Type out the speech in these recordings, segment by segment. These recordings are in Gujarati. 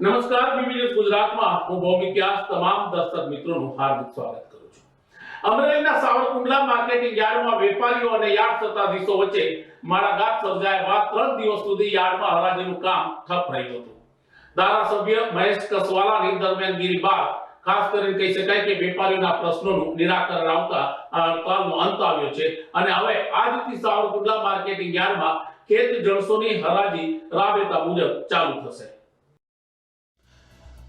નમસ્કાર બીબીએસ ગુજરાતમાં હું ભૌમિક તમામ દર્શક મિત્રોનું હાર્દિક સ્વાગત કરું છું. અમરેલીના સાવરકુંડલા માર્કેટિંગ યાર્ડમાં વેપારીઓ અને યાર્ડ સત્તાધીશો વચ્ચે માળાઘાટ સર્જાયા બાદ ત્રણ દિવસ સુધી યાર્ડમાં હરાજીનું કામ ઠપ રહ્યું હતું. ધારાસભ્ય મહેશ કસવાલાની દરમિયાનગીરી બાદ ખાસ કરીને કહી શકાય કે વેપારીઓના પ્રશ્નોનું નિરાકરણ આવતા હડતાલનો અંત આવ્યો છે અને હવે આજથી સાવરકુંડલા માર્કેટિંગ યાર્ડમાં ખેત જણસોની હરાજી રાબેતા મુજબ ચાલુ થશે.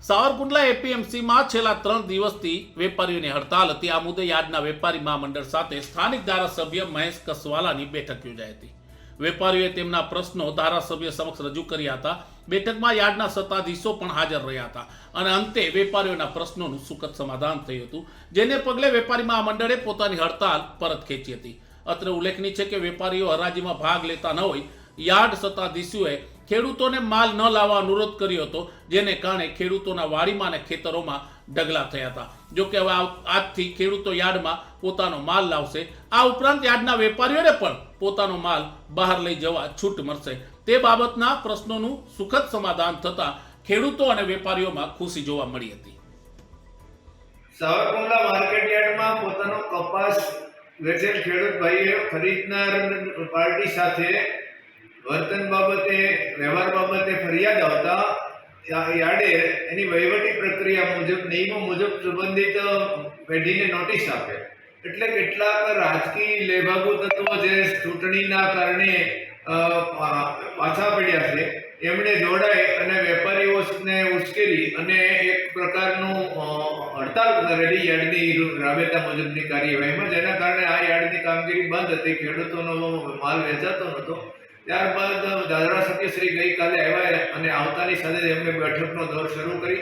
સાવરકુંડલા એપીએમસીમાં છેલ્લા ત્રણ દિવસથી વેપારીઓની હડતાલ હતી. આ મુદ્દે યાર્ડના વેપારી મહામંડળ સાથે સ્થાનિક ધારાસભ્ય મહેશ કસવાલાની બેઠક યોજાઈ હતી. વેપારીઓએ તેમના પ્રશ્નો ધારાસભ્ય સમક્ષ રજૂ કર્યા હતા. બેઠકમાં યાર્ડના સત્તાધીશો પણ હાજર રહ્યા હતા અને અંતે વેપારીઓના પ્રશ્નોનું સુખદ સમાધાન થયું હતું, જેને પગલે વેપારી મહામંડળે પોતાની હડતાલ પરત ખેંચી હતી. અત્રે ઉલ્લેખનીય છે કે વેપારીઓ હરાજીમાં ભાગ લેતા ન હોય યાર્ડ સત્તાધીશોએ ખેડૂતોને માલ ન લાવવા અનુરોધ કર્યો હતો, જેને કારણે ખેડૂતોના વાડીમાં અને ખેતરોમાં ઢગલા થયા હતા. જો કે હવે આજથી ખેડૂતો યાર્ડમાં પોતાનો માલ લાવશે. આ ઉપરાંત યાર્ડના વેપારીઓને પણ પોતાનો માલ બહાર લઈ જવા છૂટ મળશે. તે બાબતના પ્રશ્નોનું સુખદ સમાધાન થતા ખેડૂતો અને વેપારીઓમાં ખુશી જોવા મળી હતી. સાવરકુંડલા માર્કેટ યાર્ડમાં પોતાનો કપાસ વેચેલ ખેડૂત ભાઈએ ખરીદનાર પાર્ટી સાથે વર્તન બાબતે, વ્યવહાર બાબતે ફરિયાદ આવતા યાર્ડે એની વહીવટી પ્રક્રિયા મુજબ, નિયમો મુજબ સંબંધિત પેઢીને નોટિસ આપે. એટલે કેટલાક રાજકીય લેભાગુ તત્વો જે ચૂંટણીના કારણે પાછા પડ્યા છે એમણે જોડાઈ અને વેપારીઓને ઉશ્કેરી અને એક પ્રકારનું હડતાલ કરેલી યાર્ડની રાબેતા મુજબની કાર્યવાહીમાં, જેના કારણે આ યાર્ડની કામગીરી બંધ હતી. ખેડૂતોનો માલ વેચાતો નહોતો. ત્યારબાદ ધારાસભ્ય શ્રી ગઈકાલે આવ્યા અને આવતાની સાથે જ બેઠકનો દોર શરૂ કરી.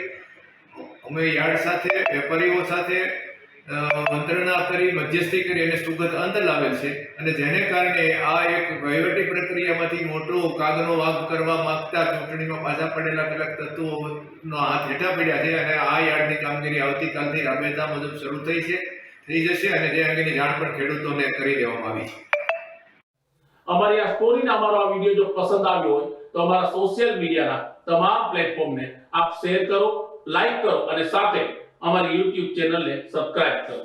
અમે યાર્ડ સાથે, વેપારીઓ સાથે મંત્રણા કરી, મધ્યસ્થી કરી અને સુગત અંત લાવેલ છે. અને જેને કારણે આ એક વહીવટી પ્રક્રિયામાંથી મોટો કાગનો વાગ કરવા માંગતા ચૂંટણીમાં પાછા પડેલા કેટલાક તત્વોનો હાથ હેઠા પડ્યા છે અને આ યાર્ડની કામગીરી આવતીકાલથી રાબેતા મુજબ શરૂ થઈ છે, થઈ જશે અને જે અંગેની જાણ પણ ખેડૂતોને કરી દેવામાં આવી છે. અમારી આ સ્ટોરીને અમારો આ વીડિયો જો પસંદ આવ્યો હોય, તો અમારા સોશિયલ મીડિયાના તમામ પ્લેટફોર્મને આપ શેર કરો લાઈક કરો અને સાથે અમારી યુટ્યુબ ચેનલને સબસ્ક્રાઇબ કરો.